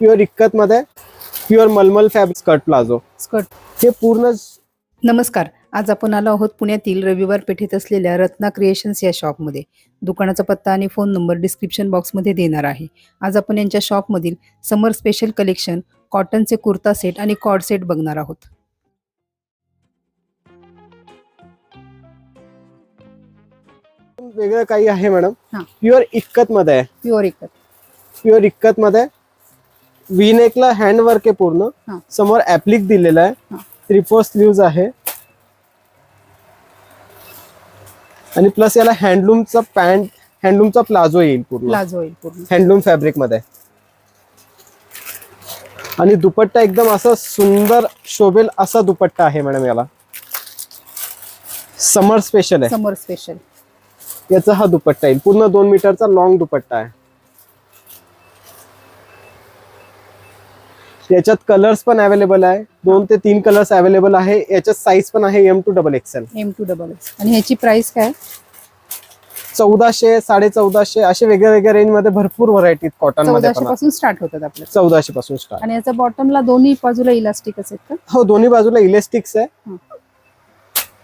Pure ikat मध्ये pure मलमल fabric skirt palazzo. Skirt. हे पूर्ण नमस्कार. आज आपण आलो आहोत पुण्यातील रविवार पेठेत असलेल्या रत्ना क्रिएशन्स या शॉपमध्ये दुकानाचा पत्ता आणि फोन नंबर डिस्क्रिप्शन बॉक्समध्ये देणार आहे. आज आपण यांच्या शॉपमधील समर स्पेशल कलेक्शन कॉटनचे कुर्ता सेट आणि कॉड सेट बघणार आहोत. वेगळं काही आहे मॅडम? हा. प्युअर इक्कत मध्ये आहे. प्युअर एकत प्युअर इक्कत मध्ये ला हँड वर्क आहे पूर्ण. हा. समोर ऍप्लिक दिलेला आहे. हा. थ्री फोर स्लीव्ज आहे. आणि प्लस याला हँडलूमचा पॅन्ट हँडलूमचा प्लाझो येईल पूर्ण. प्लाझो येईल पूर्ण. हँडलूम फॅब्रिकमध्ये. आणि दुपट्टा एकदम असा सुंदर शोभेल असा दुपट्टा आहे मॅडम याला. समर स्पेशल आहे. समर स्पेशल याचा हा दुपट्टा येईल. पूर्ण दोन मीटरचा लॉंग दुपट्टा आहे. याच्यात कलर्स पण अवेलेबल आहे. दोन ते तीन कलर्स अवेलेबल आहे. याच्यात साईज पण आहे M to double XL M to double X आणि ह्याची प्राइस काय? चौदाशे साडे चौदाशे असे वेगळ्या वेगळ्या रेंजमध्ये भरपूर व्हरायटी कॉटनमध्ये चौदाशे पासून स्टार्ट होतात आपल्या चौदाशे पासून स्टार्ट आणि याचा बॉटमला दोन्ही बाजूला इलास्टिक असेल का? हो दोन्ही बाजूला इलेस्टिक्स आहे.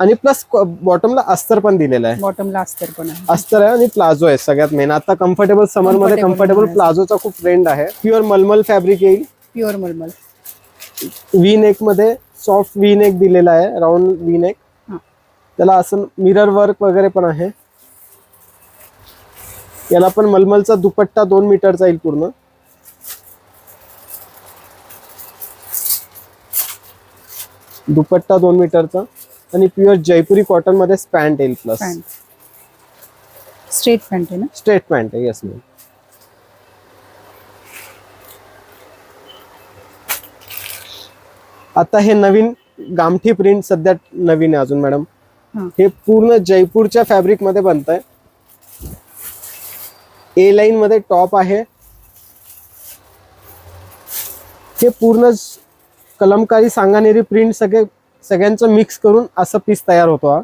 आणि प्लस बॉटमला अस्तर पण दिलेलं आहे. बॉटमला अस्तर पण आहे. अस्तर आहे आणि प्लाझो आहे सगळ्यात मेन आता कम्फर्टेबल समरमध्ये कम्फर्टेबल. प्लाझोचा खूप ट्रेंड आहे. प्युअर मलमल फॅब्रिक येईल. प्युअर मलमल. व्ही नेकमध्ये सॉफ्ट व्ही नेक दिलेला आहे राऊंड व्ही नेक. त्याला असं मिरर वर्क वगैरे पण आहे. याला पण मलमलचा दुपट्टा दोन मीटरचा येईल पूर्ण. दुपट्टा दोन मीटरचा आणि प्युअर जयपुरी कॉटनमध्ये पॅन्ट येईल प्लस स्ट्रेट पॅन्ट आहे ना? स्ट्रेट पॅन्ट आहे येस मॅम आता हे नवीन गामठी प्रिंट सध्या नवीन आहे अजून मॅडम हा. पूर्ण जयपूरच्या फॅब्रिकमध्ये बनत आहे ए लाईन मध्ये टॉप आहे. हे पूर्ण कलमकारी सांगानेरी प्रिंट सगळे सगळ्यांचं मिक्स करून असं पीस तयार होतो हा.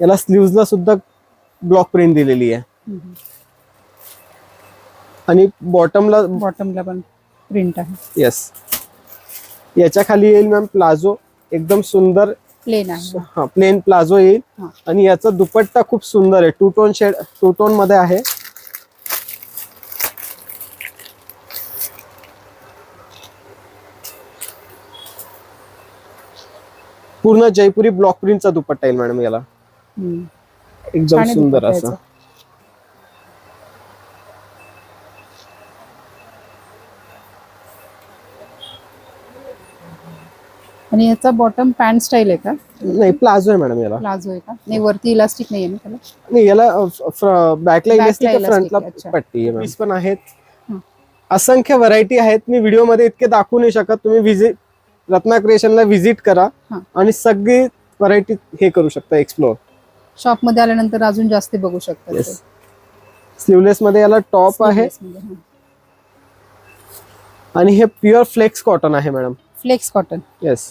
याला स्लीव्हजला सुद्धा ब्लॉक प्रिंट दिलेली आहे. आणि बॉटमला बॉटमला पण प्रिंट आहे. येस याच्या खाली येईल मॅम प्लाझो. एकदम सुंदर प्लेन आहे. हा प्लेन प्लाझो येईल. हा. आणि याचा दुपट्टा खूप सुंदर आहे. टू टोन शेड टू टोनमध्ये आहे. पूर्ण जयपुरी ब्लॉक प्रिंटचा दुपट्टा येईल मॅडम याला. हम्म. एकदम छान आहे सुंदर दुपट्टा असा. याचा. आणि याचा बॉटम पॅन्ट स्टाईल आहे का? नाही प्लाझो आहे मॅडम याला. प्लाझो आहे का? नाही वरती इलास्टिक नाही आहे ना त्याला? नाही याला बॅकला इलेस्टिक फ्रंटला आहे, अच्छा. पट्टी आहे पीस पण आहेत. हं. असंख्य व्हरायटी आहेत. मी व्हिडिओमध्ये इतके दाखवू नाही शकत. तुम्ही विजिट रत्ना क्रिएशनला व्हिजिट करा हं. आणि सगळी व्हरायटी हे करू शकता एक्सप्लोर शॉपमध्ये आल्यानंतर अजून जास्त बघू शकतात येस स्लीवलेस मध्ये याला टॉप आहे. आणि हे प्युअर फ्लेक्स कॉटन आहे मॅडम. फ्लेक्स कॉटन येस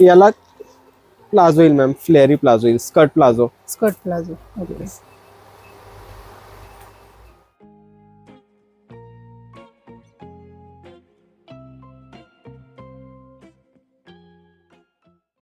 याला प्लाझो येईल मॅम फ्लेअरी प्लाझो येईल skirt palazzo. Skirt palazzo okay.